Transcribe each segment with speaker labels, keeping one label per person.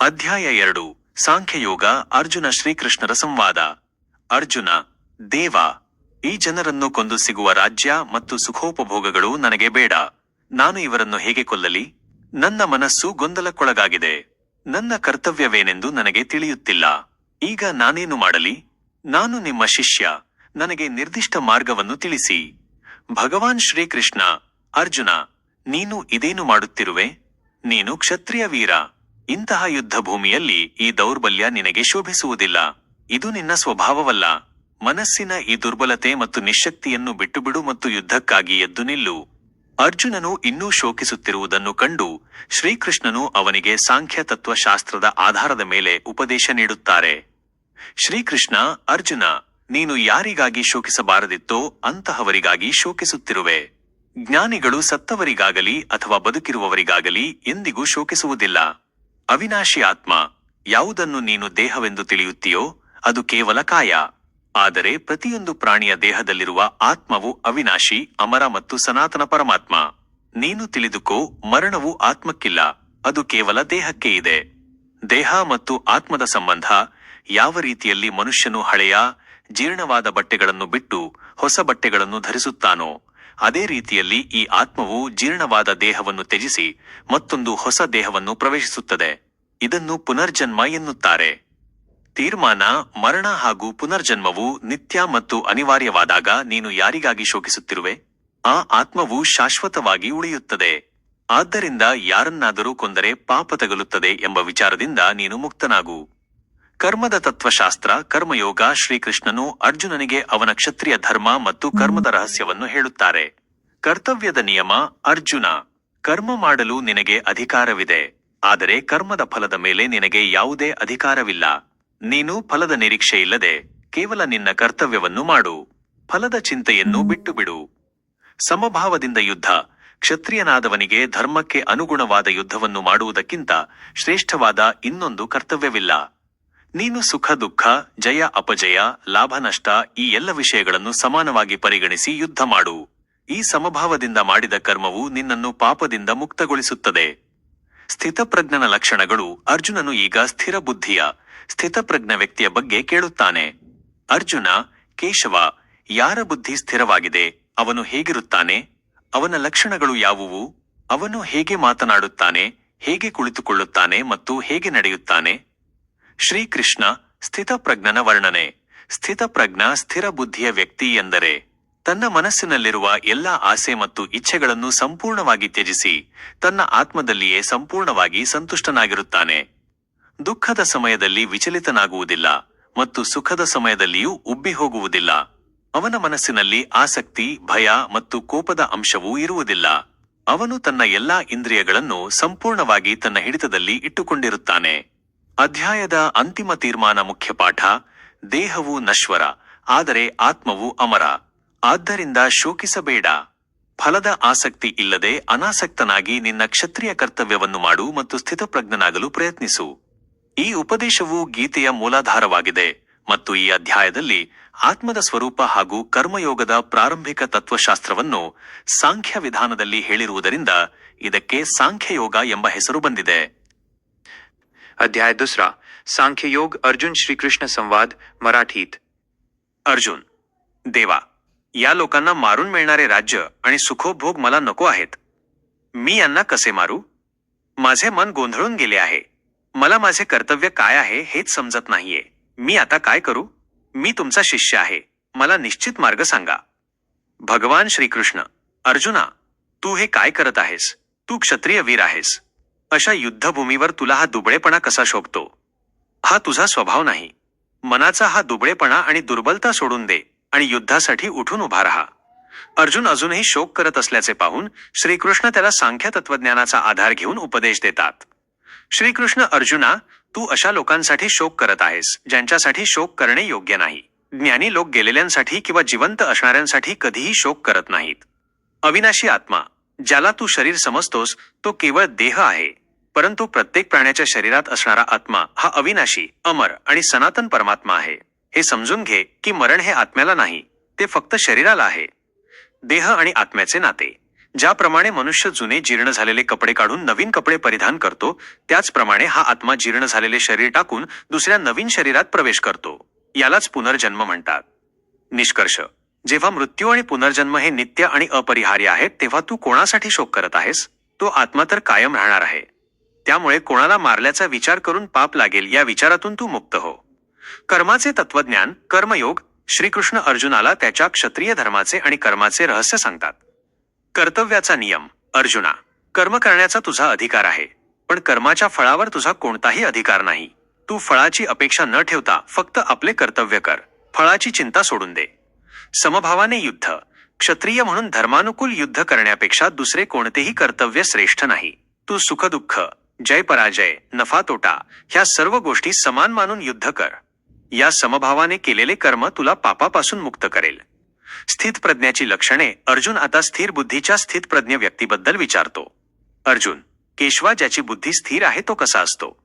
Speaker 1: ಅಧ್ಯಾಯ ಎರಡು, ಸಾಂಖ್ಯಯೋಗ, ಅರ್ಜುನ ಶ್ರೀಕೃಷ್ಣರ ಸಂವಾದ. ಅರ್ಜುನ, ದೇವ, ಈ ಜನರನ್ನು ಕೊಂದು ಸಿಗುವ ರಾಜ್ಯ ಮತ್ತು ಸುಖೋಪಭೋಗಗಳು ನನಗೆ ಬೇಡ. ನಾನು ಇವರನ್ನು ಹೇಗೆ ಕೊಲ್ಲಲಿ? ನನ್ನ ಮನಸ್ಸು ಗೊಂದಲಕ್ಕೊಳಗಾಗಿದೆ. ನನ್ನ ಕರ್ತವ್ಯವೇನೆಂದು ನನಗೆ ತಿಳಿಯುತ್ತಿಲ್ಲ. ಈಗ ನಾನೇನು ಮಾಡಲಿ? ನಾನು ನಿಮ್ಮ ಶಿಷ್ಯ. ನನಗೆ ನಿರ್ದಿಷ್ಟ ಮಾರ್ಗವನ್ನು ತಿಳಿಸಿ. ಭಗವಾನ್ ಶ್ರೀಕೃಷ್ಣ, ಅರ್ಜುನ, ನೀನು ಇದೇನು ಮಾಡುತ್ತಿರುವೆ? ನೀನು ಕ್ಷತ್ರಿಯ ವೀರ. ಇಂತಹ ಯುದ್ಧ ಭೂಮಿಯಲ್ಲಿ ಈ ದೌರ್ಬಲ್ಯ ನಿನಗೆ ಶೋಭಿಸುವುದಿಲ್ಲ. ಇದು ನಿನ್ನ ಸ್ವಭಾವವಲ್ಲ. ಮನಸ್ಸಿನ ಈ ದುರ್ಬಲತೆ ಮತ್ತು ನಿಶ್ಶಕ್ತಿಯನ್ನು ಬಿಟ್ಟುಬಿಡು ಮತ್ತು ಯುದ್ಧಕ್ಕಾಗಿ ಎದ್ದು ನಿಲ್ಲು. ಅರ್ಜುನನು ಇನ್ನೂ ಶೋಕಿಸುತ್ತಿರುವುದನ್ನು ಕಂಡು ಶ್ರೀಕೃಷ್ಣನು ಅವನಿಗೆ ಸಾಂಖ್ಯ ತತ್ವಶಾಸ್ತ್ರದ ಆಧಾರದ ಮೇಲೆ ಉಪದೇಶ ನೀಡುತ್ತಾರೆ. ಶ್ರೀಕೃಷ್ಣ, ಅರ್ಜುನ, ನೀನು ಯಾರಿಗಾಗಿ ಶೋಕಿಸಬಾರದಿತ್ತೋ ಅಂತಹವರಿಗಾಗಿ ಶೋಕಿಸುತ್ತಿರುವೆ. ಜ್ಞಾನಿಗಳು ಸತ್ತವರಿಗಾಗಲಿ ಅಥವಾ ಬದುಕಿರುವವರಿಗಾಗಲಿ ಎಂದಿಗೂ ಶೋಕಿಸುವುದಿಲ್ಲ. ಅವಿನಾಶಿ ಆತ್ಮ, ಯಾವುದನ್ನು ನೀನು ದೇಹವೆಂದು ತಿಳಿಯುತ್ತೀಯೋ, ಅದು ಕೇವಲ ಕಾಯ. ಆದರೆ ಪ್ರತಿಯೊಂದು ಪ್ರಾಣಿಯ ದೇಹದಲ್ಲಿರುವ ಆತ್ಮವು ಅವಿನಾಶಿ, ಅಮರ ಮತ್ತು ಸನಾತನ ಪರಮಾತ್ಮ. ನೀನು ತಿಳಿದುಕೋ, ಮರಣವು ಆತ್ಮಕ್ಕಿಲ್ಲ, ಅದು ಕೇವಲ ದೇಹಕ್ಕೆ ಇದೆ. ದೇಹ ಮತ್ತು ಆತ್ಮದ ಸಂಬಂಧ, ಯಾವ ರೀತಿಯಲ್ಲಿ ಮನುಷ್ಯನು ಹಳೆಯ, ಜೀರ್ಣವಾದ ಬಟ್ಟೆಗಳನ್ನು ಬಿಟ್ಟು, ಹೊಸ ಬಟ್ಟೆಗಳನ್ನು ಧರಿಸುತ್ತಾನೋ ಅದೇ ರೀತಿಯಲ್ಲಿ ಈ ಆತ್ಮವು ಜೀರ್ಣವಾದ ದೇಹವನ್ನು ತ್ಯಜಿಸಿ ಮತ್ತೊಂದು ಹೊಸ ದೇಹವನ್ನು ಪ್ರವೇಶಿಸುತ್ತದೆ. ಇದನ್ನು ಪುನರ್ಜನ್ಮ ಎನ್ನುತ್ತಾರೆ. ತೀರ್ಮಾನ, ಮರಣ ಹಾಗೂ ಪುನರ್ಜನ್ಮವು ನಿತ್ಯ ಮತ್ತು ಅನಿವಾರ್ಯವಾದಾಗ ನೀನು ಯಾರಿಗಾಗಿ ಶೋಕಿಸುತ್ತಿರುವೆ? ಆ ಆತ್ಮವು ಶಾಶ್ವತವಾಗಿ ಉಳಿಯುತ್ತದೆ. ಆದ್ದರಿಂದ ಯಾರನ್ನಾದರೂ ಕೊಂದರೆ ಪಾಪ ತಗಲುತ್ತದೆ ಎಂಬ ವಿಚಾರದಿಂದ ನೀನು ಮುಕ್ತನಾಗು. ಕರ್ಮದ ತತ್ವಶಾಸ್ತ್ರ ಕರ್ಮಯೋಗ ಶ್ರೀಕೃಷ್ಣನು ಅರ್ಜುನನಿಗೆ ಅವನ ಕ್ಷತ್ರಿಯ ಧರ್ಮ ಮತ್ತು ಕರ್ಮದ ರಹಸ್ಯವನ್ನು ಹೇಳುತ್ತಾರೆ. ಕರ್ತವ್ಯದ ನಿಯಮ ಅರ್ಜುನ. ಕರ್ಮ ಮಾಡಲು ನಿನಗೆ ಅಧಿಕಾರವಿದೆ. ಆದರೆ ಕರ್ಮದ ಫಲದ ಮೇಲೆ ನಿನಗೆ ಯಾವುದೇ ಅಧಿಕಾರವಿಲ್ಲ. ನೀನು ಫಲದ ನಿರೀಕ್ಷೆ ಇಲ್ಲದೆ ಕೇವಲ ನಿನ್ನ ಕರ್ತವ್ಯವನ್ನು ಮಾಡು. ಫಲದ ಚಿಂತೆಯನ್ನು ಬಿಟ್ಟು ಬಿಡು ಸಮಭಾವದಿಂದ ಯುದ್ಧ. ಕ್ಷತ್ರಿಯನಾದವನಿಗೆ ಧರ್ಮಕ್ಕೆ ಅನುಗುಣವಾದ ಯುದ್ಧವನ್ನು ಮಾಡುವುದಕ್ಕಿಂತ ಶ್ರೇಷ್ಠವಾದ ಇನ್ನೊಂದು ಕರ್ತವ್ಯವಿಲ್ಲ. ನೀನು ಸುಖ, ದುಃಖ, ಜಯ, ಅಪಜಯ, ಲಾಭ, ನಷ್ಟ ಈ ಎಲ್ಲ ವಿಷಯಗಳನ್ನು ಸಮಾನವಾಗಿ ಪರಿಗಣಿಸಿ ಯುದ್ಧ ಮಾಡು. ಈ ಸಮಭಾವದಿಂದ ಮಾಡಿದ ಕರ್ಮವು ನಿನ್ನನ್ನು ಪಾಪದಿಂದ ಮುಕ್ತಗೊಳಿಸುತ್ತದೆ. ಸ್ಥಿತಪ್ರಜ್ಞನ ಲಕ್ಷಣಗಳು ಅರ್ಜುನನು ಈಗ ಸ್ಥಿರ ಬುದ್ಧಿಯ, ಸ್ಥಿತಪ್ರಜ್ಞ ವ್ಯಕ್ತಿಯ ಬಗ್ಗೆ ಕೇಳುತ್ತಾನೆ. ಅರ್ಜುನ, ಕೇಶವ, ಯಾರ ಬುದ್ಧಿ ಸ್ಥಿರವಾಗಿದೆ? ಅವನು ಹೇಗಿರುತ್ತಾನೆ? ಅವನ ಲಕ್ಷಣಗಳು ಯಾವುವು? ಅವನು ಹೇಗೆ ಮಾತನಾಡುತ್ತಾನೆ? ಹೇಗೆ ಕುಳಿತುಕೊಳ್ಳುತ್ತಾನೆ ಮತ್ತು ಹೇಗೆ ನಡೆಯುತ್ತಾನೆ? ಶ್ರೀಕೃಷ್ಣ ಸ್ಥಿತಪ್ರಜ್ಞನ ವರ್ಣನೆ. ಸ್ಥಿತಪ್ರಜ್ಞ ಸ್ಥಿರ ಬುದ್ಧಿಯ ವ್ಯಕ್ತಿ ಎಂದರೆ, ತನ್ನ ಮನಸ್ಸಿನಲ್ಲಿರುವ ಎಲ್ಲಾ ಆಸೆ ಮತ್ತು ಇಚ್ಛೆಗಳನ್ನು ಸಂಪೂರ್ಣವಾಗಿ ತ್ಯಜಿಸಿ, ತನ್ನ ಆತ್ಮದಲ್ಲಿಯೇ ಸಂಪೂರ್ಣವಾಗಿ ಸಂತುಷ್ಟನಾಗಿರುತ್ತಾನೆ. ದುಃಖದ ಸಮಯದಲ್ಲಿ ವಿಚಲಿತನಾಗುವುದಿಲ್ಲ ಮತ್ತು ಸುಖದ ಸಮಯದಲ್ಲಿಯೂ ಉಬ್ಬಿ ಹೋಗುವುದಿಲ್ಲ. ಅವನ ಮನಸ್ಸಿನಲ್ಲಿ ಆಸಕ್ತಿ, ಭಯ ಮತ್ತು ಕೋಪದ ಅಂಶವೂ ಇರುವುದಿಲ್ಲ. ಅವನು ತನ್ನ ಎಲ್ಲಾ ಇಂದ್ರಿಯಗಳನ್ನು ಸಂಪೂರ್ಣವಾಗಿ ತನ್ನ ಹಿಡಿತದಲ್ಲಿ ಇಟ್ಟುಕೊಂಡಿರುತ್ತಾನೆ. ಅಧ್ಯಾಯದ ಅಂತಿಮ ತೀರ್ಮಾನ ಮುಖ್ಯ ಪಾಠ, ದೇಹವು ನಶ್ವರ, ಆದರೆ ಆತ್ಮವು ಅಮರ. ಆದ್ದರಿಂದ ಶೋಕಿಸಬೇಡ. ಫಲದ ಆಸಕ್ತಿ ಇಲ್ಲದೆ ಅನಾಸಕ್ತನಾಗಿ ನಿನ್ನ ಕ್ಷತ್ರಿಯ ಕರ್ತವ್ಯವನ್ನು ಮಾಡು ಮತ್ತು ಸ್ಥಿತಪ್ರಜ್ಞನಾಗಲು ಪ್ರಯತ್ನಿಸು. ಈ ಉಪದೇಶವು ಗೀತೆಯ ಮೂಲಾಧಾರವಾಗಿದೆ ಮತ್ತು ಈ ಅಧ್ಯಾಯದಲ್ಲಿ ಆತ್ಮದ ಸ್ವರೂಪ ಹಾಗೂ ಕರ್ಮಯೋಗದ ಪ್ರಾರಂಭಿಕ ತತ್ವಶಾಸ್ತ್ರವನ್ನು ಸಾಂಖ್ಯ ವಿಧಾನದಲ್ಲಿ ಹೇಳಿರುವುದರಿಂದ ಇದಕ್ಕೆ ಸಾಂಖ್ಯಯೋಗ ಎಂಬ ಹೆಸರು ಬಂದಿದೆ.
Speaker 2: अध्याय दुसरा. सांख्ययोग अर्जुन श्रीकृष्ण संवाद मराठीत.
Speaker 1: अर्जुन देवा या लोकांना मारून मिळणारे राज्य आणि सुखोपभोग मला नको आहेत. मी यांना कसे मारू? माझे मन गोंधळून गेले आहे. मला माझे कर्तव्य काय आहे हेच समजत नाहीये. मी आता काय करू? मी तुमचा शिष्य आहे. मला निश्चित मार्ग सांगा. भगवान श्रीकृष्ण अर्जुना तू हे काय करत आहेस? तू क्षत्रिय वीर आहेस. अशा युद्धभूमीवर तुला हा दुबळेपणा कसा शोभतो? हा तुझा स्वभाव नाही. मनाचा हा दुबळेपणा आणि दुर्बलता सोडून दे आणि युद्धासाठी उठून उभा राहा. अर्जुन अजूनही शोक करत असल्याचे पाहून श्रीकृष्ण त्याला सांख्य तत्वज्ञानाचा आधार घेऊन उपदेश देतात. श्रीकृष्ण अर्जुना तू अशा लोकांसाठी शोक करत आहेस ज्यांच्यासाठी शोक करणे योग्य नाही. ज्ञानी लोक गेलेल्यांसाठी किंवा जिवंत असणाऱ्यांसाठी कधीही शोक करत नाहीत. अविनाशी आत्मा ज्याला तू शरीर समजतोस तो केवळ देह आहे. परंतु प्रत्येक प्राण्याच्या शरीरात असणारा आत्मा हा अविनाशी अमर आणि सनातन परमात्मा आहे. हे समजून घे की मरण हे आत्म्याला नाही ते फक्त शरीराला आहे. देह आणि आत्म्याचे नाते. ज्याप्रमाणे मनुष्य जुने जीर्ण झालेले कपडे काढून नवीन कपडे परिधान करतो त्याचप्रमाणे हा आत्मा जीर्ण झालेले शरीर टाकून दुसऱ्या नवीन शरीरात प्रवेश करतो. यालाच पुनर्जन्म म्हणतात. निष्कर्ष. जेव्हा मृत्यू आणि पुनर्जन्म हे नित्य आणि अपरिहार्य आहेत तेव्हा तू कोणासाठी शोक करत आहेस? तो आत्मा तर कायम राहणार आहे. त्यामुळे कोणाला मारल्याचा विचार करून पाप लागेल या विचारातून तू मुक्त हो. कर्माचे तत्वज्ञान कर्मयोग श्रीकृष्ण अर्जुनाला त्याच्या क्षत्रिय धर्माचे आणि कर्माचे रहस्य सांगतात. कर्तव्याचा नियम अर्जुना कर्म करण्याचा तुझा अधिकार आहे पण कर्माच्या फळावर तुझा कोणताही अधिकार नाही. तू फळाची अपेक्षा न ठेवता फक्त आपले कर्तव्य कर फळाची चिंता सोडून दे. समभावाने युद्ध क्षत्रिय म्हणून धर्मानुकूल युद्ध करण्यापेक्षा दुसरे कोणतेही कर्तव्य श्रेष्ठ नाही. तू सुखदुःख जय पराजय नफा तोटा ह्या सर्व गोष्टी समान मानून युद्ध कर. या समभावाने केलेले कर्म तुला पापापासून मुक्त करेल. स्थित प्रज्ञाची लक्षणे अर्जुन आता स्थिर बुद्धीच्या स्थित प्रज्ञ व्यक्तीबद्दल विचारतो. अर्जुन केशवा ज्याची बुद्धी स्थिर आहे तो कसा असतो?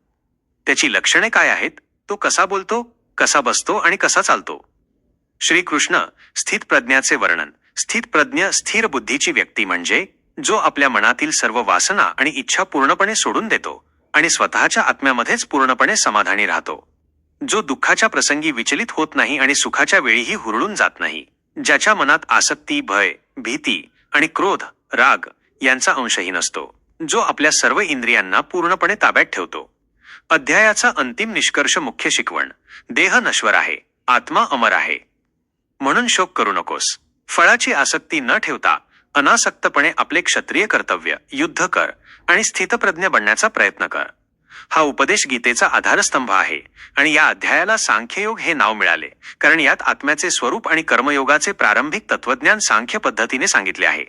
Speaker 1: त्याची लक्षणे काय आहेत? तो कसा बोलतो कसा बसतो आणि कसा चालतो? श्रीकृष्ण स्थित प्रज्ञाचे वर्णन स्थित प्रज्ञ स्थिर बुद्धीची व्यक्ती म्हणजे जो आपल्या मनातील सर्व वासना आणि इच्छा पूर्णपणे सोडून देतो आणि स्वतःच्या आत्म्यामध्येच पूर्णपणे समाधानी राहतो. जो दुःखाच्या प्रसंगी विचलित होत नाही आणि सुखाच्या वेळीही हुरळून जात नाही ज्याच्या मनात आसक्ती भय भीती आणि क्रोध राग यांचा अंशही नसतो जो आपल्या सर्व इंद्रियांना पूर्णपणे ताब्यात ठेवतो. अध्यायाचा अंतिम निष्कर्ष मुख्य शिकवण देह नश्वर आहे आत्मा अमर आहे. म्हणून शोक करू नकोस. फळाची आसक्ती न ठेवता अनासक्तपणे आपले क्षत्रिय कर्तव्य युद्ध कर आणि स्थितप्रज्ञ बनण्याचा प्रयत्न कर. हा उपदेश गीतेचा आधारस्तंभ आहे आणि या अध्यायाला सांख्ययोग हे नाव मिळाले कारण यात आत्म्याचे स्वरूप आणि कर्मयोगाचे प्रारंभिक तत्वज्ञान सांख्य पद्धतीने सांगितले आहे.